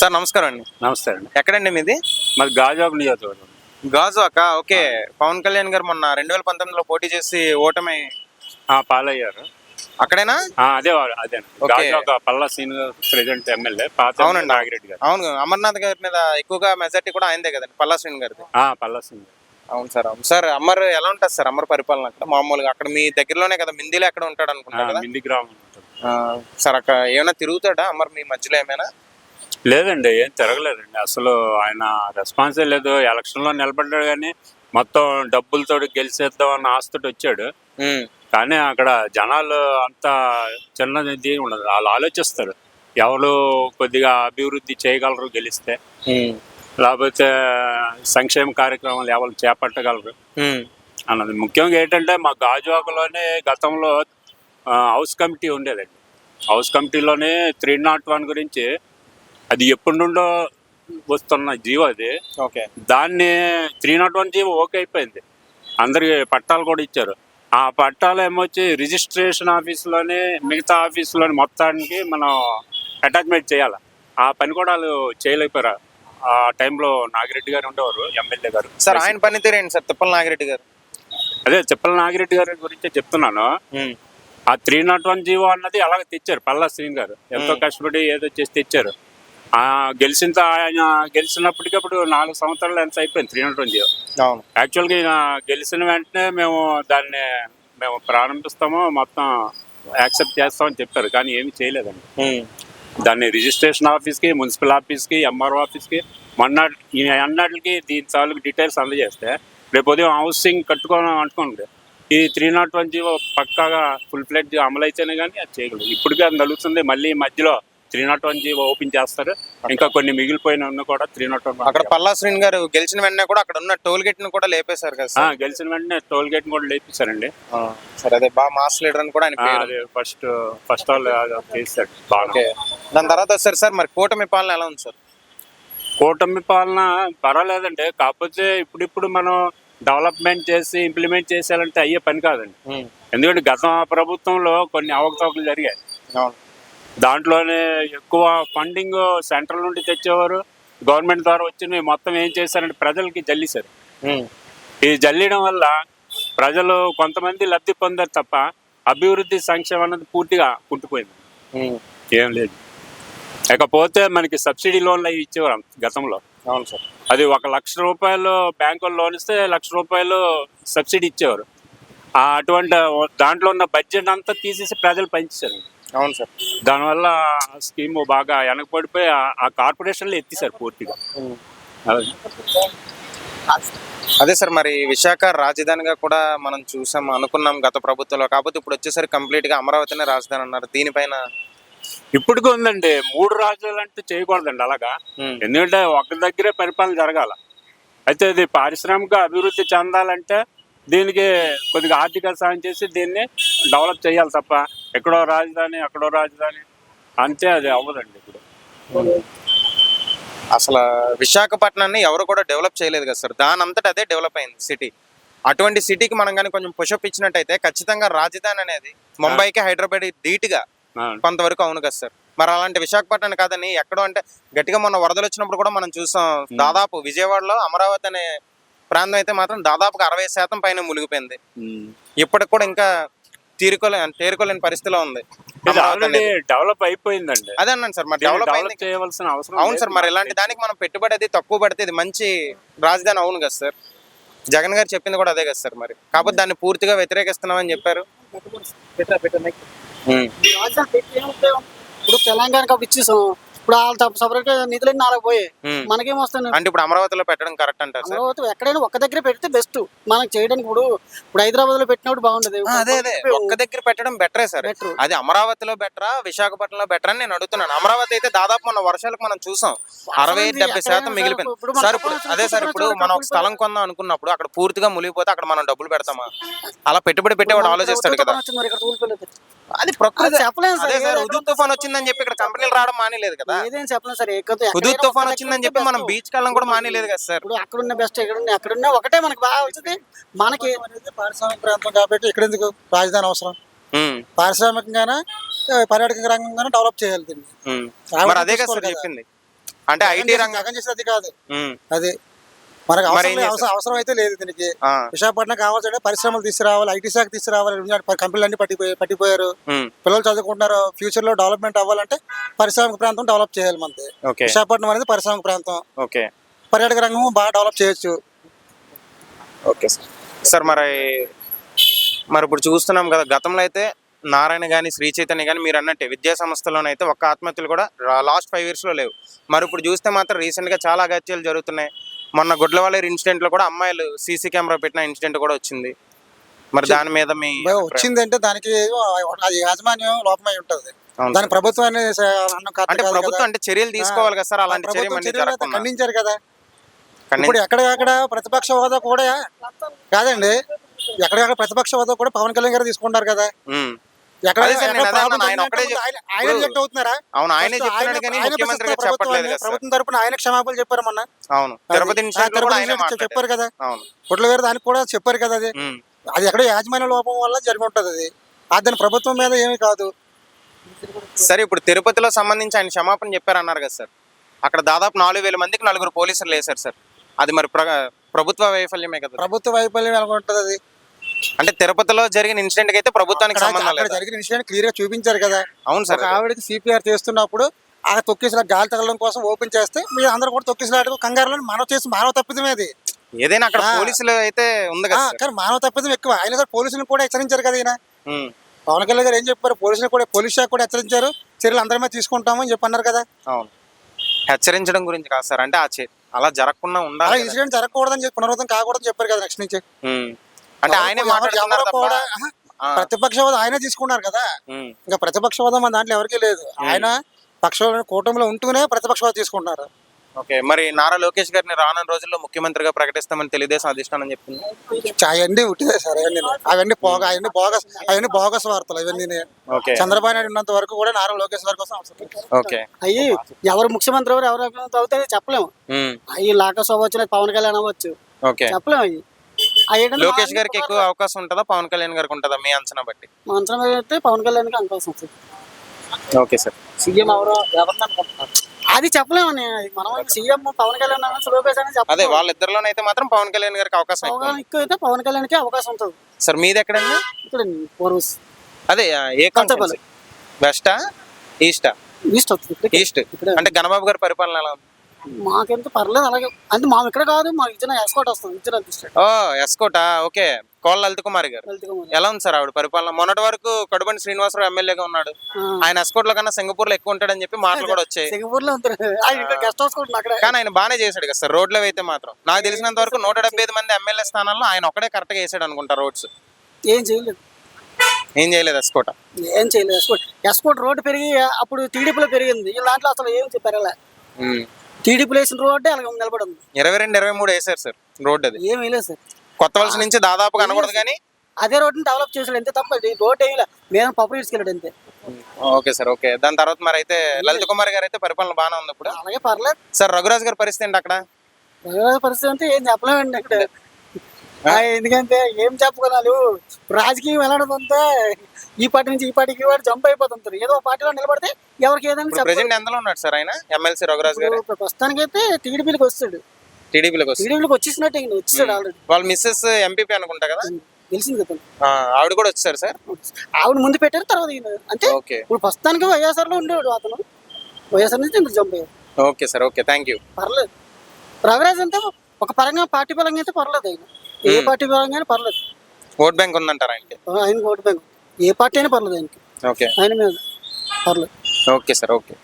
Sir నమస్కారం అండి. నమస్తే అండి. ఎక్కడండి మీది? మరి గాజాబ్ నియోజకవర్గం. గాజు అక్క ఓకే పవన్ కళ్యాణ్ గారు మొన్న రెండు వేల పంతొమ్మిదిలో పోటీ చేసి ఓటమి పాలయ్యారు. అక్కడేనా? అదే అదే పల్లా సీన్ ప్రెసిడెంట్ ఎమ్మెల్యే పాత అవునండి. నాగిరెడ్డి గారు. అవును. అమర్నాథ్ గారి మీద ఎక్కువగా మెజార్టీ కూడా ఆయనదే కదండి పల్లా శ్రీని గారిది. పల్లా సీన్ అవును సార్ అవును. సార్ అమర్ ఎలా ఉంటుంది సార్ అమర్ పరిపాలన అక్కడ? మామూలుగా అక్కడ మీ దగ్గరలోనే కదా మిందిలో ఎక్కడ ఉంటాడు అనుకుంటా కదా? మింది గ్రామం సార్ అక్కడ ఏమైనా తిరుగుతాడా అమర్ మీ మధ్యలో ఏమైనా? లేదండి ఏం తిరగలేదండి. అసలు ఆయన రెస్పాన్సే లేదు. ఎలక్షన్లో నిలబడ్డాడు కానీ మొత్తం డబ్బులతో గెలిచేద్దాం అన్న ఆశతోటి వచ్చాడు కానీ అక్కడ జనాలు అంత చిన్నది ఉండదు. వాళ్ళు ఆలోచిస్తారు. ఎవరు కొద్దిగా అభివృద్ధి చేయగలరు గెలిస్తే. లేకపోతే సంక్షేమ కార్యక్రమాలు ఎవరు చేపట్టగలరు అన్నది. ముఖ్యంగా ఏంటంటే మా గాజువాకలోనే గతంలో హౌస్ కమిటీ ఉండేదండి. హౌస్ కమిటీలోనే త్రీ నాట్ వన్ గురించి అది ఎప్పటి నుండో వస్తున్న జీవో అది. ఓకే. దాన్ని three not one GO okay అయిపోయింది. అందరికి పట్టాలు కూడా ఇచ్చారు. ఆ పట్టాలు ఏమొచ్చి రిజిస్ట్రేషన్ ఆఫీస్లోనే మిగతా ఆఫీసులోని మొత్తానికి మనం అటాచ్మెంట్ చేయాలి? ఆ పని కూడా వాళ్ళు చేయలేకపోయారు? ఆ టైంలో నాగిరెడ్డి గారు ఉండేవారు ఎమ్మెల్యే గారు. సార్ ఆయన పనితీరు ఏంటి సార్? తిప్పల నాగిరెడ్డి గారు. అదే తిప్పల నాగిరెడ్డి గారి గురించే చెప్తున్నాను. ఆ త్రీ నాట్ వన్ జీవో అన్నది అలాగే తెచ్చారు పల్లా శ్రీన్ గారు. ఎంతో. కష్టపడి ఏదో చేసి తెచ్చారు. గెలిచిన ఆయన గెలిచినప్పటికప్పుడు నాలుగు సంవత్సరాలు ఎంత అయిపోయింది? త్రీ జీవో అవును. యాక్చువల్గా ఈయన గెలిచిన వెంటనే మేము దాన్ని మేము ప్రారంభిస్తాము మొత్తం యాక్సెప్ట్ చేస్తామని చెప్పారు కానీ ఏమీ చేయలేదండి. దాన్ని రిజిస్ట్రేషన్ ఆఫీస్కి మున్సిపల్ ఆఫీస్కి ఎంఆర్ఓ ఆఫీస్కి మొన్న ఈ అన్నిటికి దీని తాలూకు డీటెయిల్స్ అందజేస్తే రేపు ఉదయం హౌసింగ్ కట్టుకోవడం అనుకోండి ఈ త్రీ నాట్ వన్ జీవో పక్కాగా ఫుల్ ఫ్లెడ్ అమలు అయితేనే కానీ అది చేయగలదు ఇప్పటికే అది నలుగుతుంది మళ్ళీ మధ్యలో three not one GO open చేస్తారు. ఇంకా కొన్ని మిగిలిపోయిన కూడా త్రీ నాట్ వన్ అక్కడ పల్లా శ్రీని గారు గెలిచిన వెంటనే కూడా అక్కడ ఉన్న టోల్ గేట్ను కూడా లేపేశారు కదా గెలిచిన వెంటనే టోల్ గేట్ కూడా లేపించారండి ఆ, సరే అదే బాగా మాస్ లీడర్ అని కూడా ఆయన ఫస్ట్ ఫస్ట్ ఆల్ బాగా. ఓకే. దాని తర్వాత వచ్చారు సార్ మరి కూటమి పాలన ఎలా ఉంది సార్? కూటమి పాలన పర్వాలేదండి. కాకపోతే ఇప్పుడిప్పుడు మనం డెవలప్మెంట్ చేసి ఇంప్లిమెంట్ చేసేయాలంటే అయ్యే పని కాదండి. ఎందుకంటే గత ప్రభుత్వంలో కొన్ని అవకతవకలు జరిగాయి. దాంట్లోనే ఎక్కువ ఫండింగ్ సెంట్రల్ నుండి తెచ్చేవారు. గవర్నమెంట్ ద్వారా వచ్చినవి మొత్తం ఏం చేశారంటే ప్రజలకి జల్లిశారు. ఈ జల్లియడం వల్ల ప్రజలు కొంతమంది లబ్ధి పొందారు తప్ప అభివృద్ధి సంక్షేమం అన్నది పూర్తిగా కుంటుపోయింది. ఏం లేదు. ఇకపోతే మనకి సబ్సిడీ లోన్లు అవి ఇచ్చేవారు గతంలో. అవును సార్. అది ఒక లక్ష రూపాయలు బ్యాంకులో లోన్ ఇస్తే లక్ష రూపాయలు సబ్సిడీ ఇచ్చేవారు. అటువంటి దాంట్లో ఉన్న బడ్జెట్ అంతా తీసేసి ప్రజలు పంచేశారు అవును సార్. దానివల్ల స్కీమ్ బాగా వెనకబడిపోయి ఆ- ఆ కార్పొరేషన్లు ఎత్తిసారు పూర్తిగా. అదే. సార్ మరి విశాఖ రాజధానిగా కూడా మనం చూసాం అనుకున్నాం గత ప్రభుత్వంలో. కాకపోతే ఇప్పుడు వచ్చేసరికి కంప్లీట్గా అమరావతినే రాజధాని అన్నారు. దీనిపైన? ఇప్పటికీ ఉందండి. మూడు రాజ్యాలు అంటే చేయకూడదండి అలాగా. ఎందుకంటే ఒక దగ్గరే పరిపాలన జరగాల. అయితే ఇది పారిశ్రామిక అభివృద్ధి చెందాలంటే దీనికి కొద్దిగా ఆర్థిక సాయం చేసి దీన్ని డెవలప్ చేయాలి తప్ప ఎక్కడో రాజధాని అక్కడో రాజధాని అంతే అది అవ్వదండి ఇప్పుడు. అసలు విశాఖపట్నాన్ని ఎవరు కూడా డెవలప్ చేయలేదు కదా సార్. దాని అంతటా అదే డెవలప్ అయింది సిటీ అటువంటి సిటీకి మనం కానీ కొంచెం పుషప్ ఇచ్చినట్టయితే ఖచ్చితంగా రాజధాని అనేది ముంబైకి హైదరాబాద్ ధీటుగా ఆ, కొంతవరకు అవును కదా సార్. మరి అలాంటి విశాఖపట్నం కాదని ఎక్కడో అంటే గట్టిగా మొన్న వరదలు వచ్చినప్పుడు కూడా మనం చూసాం. దాదాపు విజయవాడలో అమరావతి అనే ప్రాంతం అయితే మాత్రం దాదాపుగా అరవై శాతం పైన మునిగిపోయింది. ఇప్పటికి కూడా ఇంకా తీరుకోలే తేరుకోలేని పరిస్థితిలో ఉంది. డెవలప్ అయిపోయిందండి అదే అన్నాను సార్ మరి డెవలప్ చేయవలసిన అవసరం అవును. సార్ మరి ఇలాంటి దానికి మనం పెట్టుబడి అది తక్కువ పడితే ఇది మంచి రాజధాని అవును కదా సార్ జగన్ గారు చెప్పింది కూడా అదే కదా సార్ మరి కాకపోతే దాన్ని పూర్తిగా వ్యతిరేకిస్తున్నామని చెప్పారు? ఇప్పుడు తెలంగాణకి ఇచ్చేసాం ఇప్పుడు వాళ్ళు సపరేట్ నిధులు నాలుగు పోయాయి. ఉమ్. మనకేం వస్తాయి అంటే ఇప్పుడు అమరావతిలో పెట్టడం కరెక్ట్ అంటారు సార్? అమరావతి ఎక్కడైనా ఒక్క దగ్గర పెడితే బెస్ట్ మనకు చేయడానికి ఇప్పుడు ఇప్పుడు హైదరాబాద్లో పెట్టినప్పుడు బాగుంటది ఆ, అదే అదే. ఒక్క దగ్గర పెట్టడం బెటరే సార్. అది అమరావతిలో బెటరా విశాఖపట్నంలో బెటర్ అని నేను అడుగుతున్నాను. అమరావతి అయితే దాదాపు మన వర్షాలకు మనం చూసాం. అరవై డెబ్బై శాతం మిగిలిపోయింది. సార్? ఇప్పుడు అదే సార్ ఇప్పుడు మనం ఒక స్థలం కొందాం అనుకున్నప్పుడు అక్కడ పూర్తిగా మునిగిపోతే అక్కడ మనం డబ్బులు పెడతామా? అలా పెట్టుబడి పెట్టేవాడు ఆలోచిస్తాడు కదా. ఇక్కడ అది ప్రకృతి అది చెప్పలేం సార్, అదే సార్ ఏ ఉదు తుఫాన్ వచ్చిందని చెప్పి ఇక్కడ కంపెనీలు రావడం మానేలేదు కదా. ఏదేం చెప్పలేం సార్ హుదూద్ ఎక్కడైనా తుఫాన్ వచ్చిందని చెప్పి మనం. బీచ్ వెళ్ళడం కూడా మానేలేదు కదా సార్. ఇప్పుడు అక్కడున్న బెస్ట్ ఎక్కడున్న ఎక్కడున్నా ఒకటే మనకి బాగా వచ్చింది. మనకి అనేది పారిశ్రామిక ప్రాంతం కాబట్టి ఇక్కడ ఎందుకు రాజధాని అవసరం? పారిశ్రామికంగానే పర్యాటక రంగంగానే డెవలప్ చేయాలి దీన్ని? అదే కదా సార్. చెప్పింది. అంటే ఐటీ రంగం చేసేది కాదు. అది మనకు అవసరం? అవసరం అయితే లేదు దీనికి. విశాఖపట్నం కావాల్సింటే పరిశ్రమలు తీసుకురావాలి ఐటీ శాఖ తీసుకురావాలి కంపెనీలు అన్ని పట్టిపోయి పట్టిపోయారు. పిల్లలు చదువుకుంటున్నారు ఫ్యూచర్లో డెవలప్మెంట్ అవ్వాలంటే పారిశ్రామిక ప్రాంతం డెవలప్ చేయాలి మనది. విశాఖపట్నం అనేది పారిశ్రామిక ప్రాంతం. ఓకే. పర్యాటక రంగం బాగా డెవలప్ చేయొచ్చు. Okay sir. సార్ మరి మరి ఇప్పుడు చూస్తున్నాం కదా గతంలో అయితే నారాయణ కానీ శ్రీ చైతన్య కానీ మీరు అన్నట్టే విద్యా సంస్థలోనైతే ఒక్క ఆత్మహత్యలు కూడా లాస్ట్ ఫైవ్ ఇయర్స్లో లేవు. మరి ఇప్పుడు చూస్తే మాత్రం రీసెంట్గా చాలా అగత్యాలు జరుగుతున్నాయి. మొన్న గుడ్లవాలేరు ఇన్సిడెంట్లో కూడా అమ్మాయిలు సీసీ కెమెరా పెట్టిన ఇన్సిడెంట్ కూడా వచ్చింది. మరి దాని మీద మీ వచ్చిందంటే దానికి యాజమాన్యం లోపమై ఉంటది. దాని కాదు అంటే. ప్రభుత్వం అంటే చర్యలు తీసుకోవాలి కదా సార్? అలాంటి ప్రభుత్వం చర్యలు ఖండించారు కదా. ఇప్పుడు ఎక్కడికక్కడ ప్రతిపక్ష హోదా కూడా కాదండి. ఎక్కడికక్కడ ప్రతిపక్ష హోదా కూడా పవన్ కళ్యాణ్ గారు తీసుకుంటారు కదా. ఆయన రిజెక్ట్ అవుతున్నారా? అవును ఆయనే చెప్తున్నాడు కానీ ముఖ్యమంత్రి చెప్పట్లేదు ప్రభుత్వం తరపున ఆయన క్షమాపణలు చెప్పారు మొన్న? అవును తిరుపతి చెప్పారు కదా. అవును. పుట్ల గారు దానికి కూడా చెప్పారు కదా అది. అది ఎక్కడో యాజమాన్య లోపం వల్ల జరిగి ఉంటది అది. దాని ప్రభుత్వం మీద ఏమీ కాదు. సరే ఇప్పుడు తిరుపతిలో సంబంధించి ఆయన క్షమాపణ చెప్పారు అన్నారు కదా సార్. అక్కడ దాదాపు నాలుగు వేల మందికి నలుగురు పోలీసులు వేశారు సార్. అది మరి ప్ర- ప్రభుత్వ వైఫల్యమే కదా. ప్రభుత్వ వైఫల్యం ఎలా ఉంటది అది? అంటే తిరుపతిలో జరిగిన ఇన్సిడెంట్ అయితే ప్రభుత్వానికి సంబంధం లేదు? జరిగిన విషయాన్ని క్లియర్గా చూపించారు కదా. అవును సార్. ఆవిడకి సిపిఆర్ చేస్తున్నప్పుడు ఆ తొక్కిసలా గాలి తగలడం కోసం ఓపెన్ చేస్తే మీరు అందరూ కూడా తొక్కిసలాట కంగారులో మానవ చేసి మానవ తప్పిదమే అది. ఏదైనా అక్కడ. పోలీసులు అయితే ఉంది కదా సార్. కానీ మానవ తప్పిదం ఎక్కువ. ఆయన కూడా పోలీసులను కూడా హెచ్చరించారు కదా ఈయన. పవన్ కళ్యాణ్ గారు ఏం చెప్పారు? పోలీసులు కూడా పోలీస్ శాఖ కూడా హెచ్చరించారు. చర్యలు అందరి మీద తీసుకుంటాము అని చెప్పి అన్నారు కదా. అవును. హెచ్చరించడం గురించి కాదు సార్. అంటే ఆ చే- అలా జరగకుండా ఉండాలి. ఇన్సిడెంట్ జరగకూడదని చెప్పి పునరావృతం కాకూడదని చెప్పారు కదా నెక్స్ట్ నుంచి. అంటే ఆయనే మాట్లాడుతున్నారు ఎవరు తప్ప. కూడా ఆహా, ఆ. ప్రతిపక్ష హోదా ఆయనే తీసుకున్నారు కదా. ఇంకా ప్రతిపక్ష హోదా మన దాంట్లో ఎవరికీ లేదు. ఆయన పక్షంలో కూటమిలో ఉంటూనే ప్రతిపక్ష హోదా తీసుకుంటున్నారు. ఓకే మరి నారా లోకేష్ గారిని రానున్న రోజుల్లో ముఖ్యమంత్రిగా ప్రకటిస్తామని తెలుగుదేశం అధిష్టానం చెప్తుంది అవన్నీ ఉట్టిదే సార్ అవన్నీ అవన్నీ పోగా అవన్నీ బోగస్ అవన్నీ బోగస్ వార్తలు అవన్నీ చంద్రబాబు నాయుడు ఉన్నంత వరకు కూడా నారా లోకేష్ గారి కోసం. ఓకే. అయ్యి ఎవరు ముఖ్యమంత్రి ఎవరు ఎవరు అవుతారో చెప్పలేము. అయ్యి లాకసభ వచ్చిన పవన్ కళ్యాణ్ అవ్వచ్చు. చెప్పలేము అయ్యి. లోకేష్ గారికి ఎక్కువ అవకాశం ఉంటుందా? పవన్ కళ్యాణ్ గారికి ఉంటుందా మీ అంచనా బట్టి? మా అంచనా అయితే పవన్ కళ్యాణ్కి అవకాశం వస్తుంది ఓకే సార్. సీఎం ఎవరు ఎవరిని అనుకుంటున్నారు? అది చెప్పలేమని అది మనం సీఎం పవన్ కళ్యాణ్ లోకేష్ అని అదే చెప్పలేము. వాళ్ళిద్దరిలోనైతే మాత్రం పవన్ కళ్యాణ్ గారికి అవకాశం ఎక్కువ అయితే పవన్ కళ్యాణ్కి అవకాశం ఉంటుంది. సార్ మీది ఎక్కడండి ఇక్కడ పూర్వస్ అదే ఏ కంచపల్లి. వెస్టా? ఈస్టా? East east. అంటే గణబాబు గారి పరిపాలన ఎలా ఉంది? మాకెంత పర్లేదు అలాగే. అంటే మా ఇక్కడ కాదు మాకు ఇచ్చిన ఎస్కోట్ వస్తుంది ఇచ్చిన డిస్ట్రిక్ట్ ఓ ఎస్కోటా ఓకే. కోళ్ళ లలిత కుమారి గారు. ఎలా ఉంది సార్ ఆవిడ పరిపాలన? మొన్నటి వరకు కడుబండి శ్రీనివాసరావు ఎమ్మెల్యేగా ఉన్నాడు. ఆయన ఎస్కోట్లో కన్నా సింగపూర్లో ఎక్కువ ఉంటాడని చెప్పి మాటలు కూడా వచ్చాయి. సింగపూర్లో ఆయన ఇక్కడ గెస్ట్ హౌస్ కూడా అక్కడ. కానీ ఆయన బాగానే చేశాడు కదా సార్ రోడ్లో అయితే మాత్రం. నాకు తెలిసినంత వరకు నూట డెబ్బై ఐదు మంది ఎమ్మెల్యే స్థానాల్లో ఆయన ఒకడే కరెక్ట్గా వేసాడు అనుకుంటా రోడ్స్. ఏం చేయలేదు. ఏం చేయలేదు ఎస్కోట ఏం చేయలేదు. ఎస్కోట్ ఎస్కోట్ రోడ్డు పెరిగి అప్పుడు టీడీపీలో పెరిగింది. ఈ దాంట్లో అసలు ఏం చెప్పారు టీడీపీలో వేసిన రోడ్డే అలాగే నిలబడి ఉంది ఇరవై రెండు ఇరవై మూడు వేసారు సార్ రోడ్ అది. ఏం వేయలేదు సార్. కొత్త వలస నుంచి దాదాపుగా అనకూడదు కానీ? అదే రోడ్డుని డెవలప్ చేసాడు అంతే తప్ప ఈ రోడ్ వేయలే మేము పప్పు తీసుకెళ్ళాడు అంతే. Okay sir okay. దాని తర్వాత మరి అయితే లలిత కుమార్ గారు అయితే పరిపాలన బాగానే ఉంది ఇప్పుడు. అలాగే పర్లేదు. సార్ రఘురాజ్ గారి పరిస్థితి ఏంటి అక్కడ? ప్రజల పరిస్థితి అంటే ఏం చెప్పలేమండి ఇక్కడ ఎందుకంటే ఏం చెప్పగలరు రాజకీయం ఎలాంటిదంటే ఈ పార్టీ నుంచి ఈ పార్టీకి పార్టీ జంప్ అయిపోతుంటారు. ఏదో ఒక పార్టీలో నిలబడితే ఎవరికి ఏదైనా ఉన్నాడు సార్ ఆయన? ఎమ్మెల్సీ రఘురాజ్ గారు? ప్రస్తుతానికి అయితే టీడీపీకి వస్తాడు. టీడీపీలోకి టీడీపీకి వచ్చేసినట్టు ఇంక వచ్చేసాడు ఆల్రెడీ వాళ్ళ మిస్సెస్ ఎంపీపీ అనుకుంటా కదా? తెలిసింది కదా ఆవిడ కూడా వచ్చారు సార్? ఆవిడ ముందు పెట్టారు తర్వాత ఈయన. అంతే ఓకే. ఇప్పుడు ప్రస్తుతానికి వైఎస్ఆర్లో ఉండేవాడు అతను. వైఎస్ఆర్ నుంచి జంప్ అయ్యాడు. Okay sir okay. Thank you పర్లేదు. రవిరాజ్ అంటే ఒక పరంగా పార్టీ పరంగా అయితే పర్లేదు ఆయన. ఏ. పార్టీ పరంగా అయినా పర్లేదు. ఓట్ బ్యాంక్ ఉందంటారా ఆయనకి? ఆయన ఓటు బ్యాంక్. ఏ పార్టీ అయినా పర్లేదు ఆయనకి. ఓకే. ఆయన మీద పర్లేదు. Okay sir okay.